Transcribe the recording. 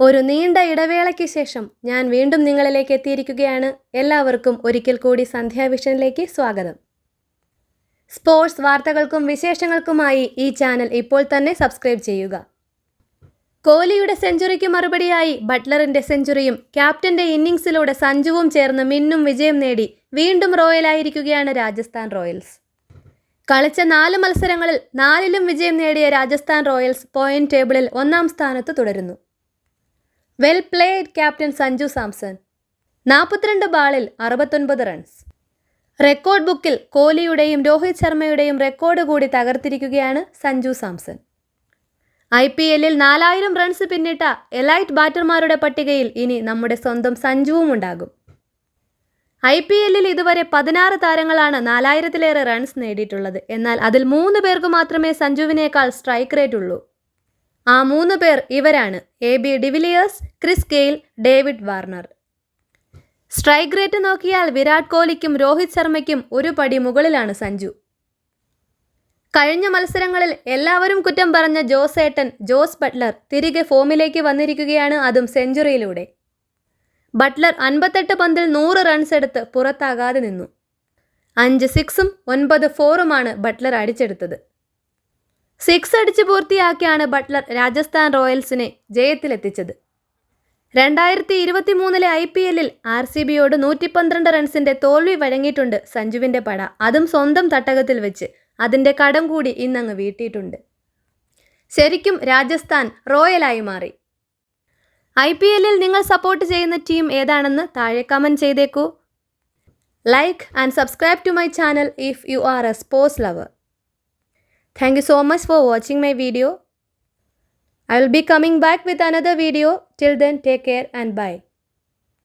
ഒരു നീണ്ട ഇടവേളയ്ക്ക് ശേഷം ഞാൻ വീണ്ടും നിങ്ങളിലേക്ക് എത്തിയിരിക്കുകയാണ്. എല്ലാവർക്കും ഒരിക്കൽ കൂടി സന്ധ്യാവിഷനിലേക്ക് സ്വാഗതം. സ്പോർട്സ് വാർത്തകൾക്കും വിശേഷങ്ങൾക്കുമായി ഈ ചാനൽ ഇപ്പോൾ തന്നെ സബ്സ്ക്രൈബ് ചെയ്യുക. കോഹ്ലിയുടെ സെഞ്ചുറിക്ക് മറുപടിയായി ബട്ട്ലറിന്റെ സെഞ്ചുറിയും ക്യാപ്റ്റന്റെ ഇന്നിംഗ്സിലൂടെ സഞ്ജുവും ചേർന്ന് മിന്നും വിജയം നേടി വീണ്ടും റോയലായിരിക്കുകയാണ് രാജസ്ഥാൻ റോയൽസ്. കളിച്ച നാല് മത്സരങ്ങളിൽ നാലിലും വിജയം നേടിയ രാജസ്ഥാൻ റോയൽസ് പോയിന്റ് ടേബിളിൽ ഒന്നാം സ്ഥാനത്ത് തുടരുന്നു. Well played captain Sanju Samson നാൽപ്പത്തിരണ്ട് ബാളിൽ അറുപത്തൊൻപത് റൺസ് റെക്കോർഡ് ബുക്കിൽ കോഹ്ലിയുടെയും രോഹിത് ശർമ്മയുടെയും റെക്കോർഡ് കൂടി തകർത്തിരിക്കുകയാണ് സഞ്ജു സാംസൺ ഐ പി എല്ലിൽ നാലായിരം റൺസ് പിന്നിട്ട എലൈറ്റ് ബാറ്റർമാരുടെ പട്ടികയിൽ ഇനി നമ്മുടെ സ്വന്തം സഞ്ജുവും ഉണ്ടാകും. ഐ പി എല്ലിൽ ഇതുവരെ പതിനാറ് താരങ്ങളാണ് നാലായിരത്തിലേറെ റൺസ് നേടിയിട്ടുള്ളത്. എന്നാൽ അതിൽ മൂന്ന് പേർക്ക് മാത്രമേ സഞ്ജുവിനേക്കാൾ സ്ട്രൈക്ക് റേറ്റ് ഉള്ളൂ. ആ മൂന്ന് പേർ ഇവരാണ്. A B de Villiers Chris Gayle David Warner. Strike rate നോക്കിയാൽ വിരാട് കോഹ്ലിക്കും രോഹിത് ശർമ്മയ്ക്കും ഒരു പടി മുകളിലാണ് സഞ്ജു. കഴിഞ്ഞ മത്സരങ്ങളിൽ എല്ലാവരും കുറ്റം പറഞ്ഞ ജോസ് ഏട്ടൻ ജോസ് ബട്ട്ലർ തിരികെ ഫോമിലേക്ക് വന്നിരിക്കുകയാണ് അതും സെഞ്ചുറിയിലൂടെ. ബട്ട്ലർ അൻപത്തെട്ട് പന്തിൽ നൂറ് റൺസ് എടുത്ത് പുറത്താകാതെ നിന്നു. അഞ്ച് സിക്സും ഒൻപത് ഫോറുമാണ് ബട്ട്ലർ അടിച്ചെടുത്തത്. സിക്സ് അടിച്ച് പൂർത്തിയാക്കിയാണ് ബട്ട്ലർ രാജസ്ഥാൻ റോയൽസിനെ ജയത്തിലെത്തിച്ചത്. രണ്ടായിരത്തി ഇരുപത്തി മൂന്നിലെ ഐ പി എല്ലിൽ ആർ സി ബിയോട് നൂറ്റി പന്ത്രണ്ട് റൺസിന്റെ തോൽവി വഴങ്ങിയിട്ടുണ്ട് സഞ്ജുവിന്റെ പട. അതും സ്വന്തം തട്ടകത്തിൽ വെച്ച് അതിന്റെ കടം കൂടി ഇന്നങ്ങ് വീട്ടിയിട്ടുണ്ട്. ശരിക്കും രാജസ്ഥാൻ റോയലായി മാറി. ഐ പി എല്ലിൽ നിങ്ങൾ സപ്പോർട്ട് ചെയ്യുന്ന ടീം ഏതാണെന്ന് താഴെ comment ചെയ്തേക്കൂ. Like and subscribe to my channel if you are a sports lover. Thank you so much for watching my video. I will be coming back with another video. Till then, take care and bye.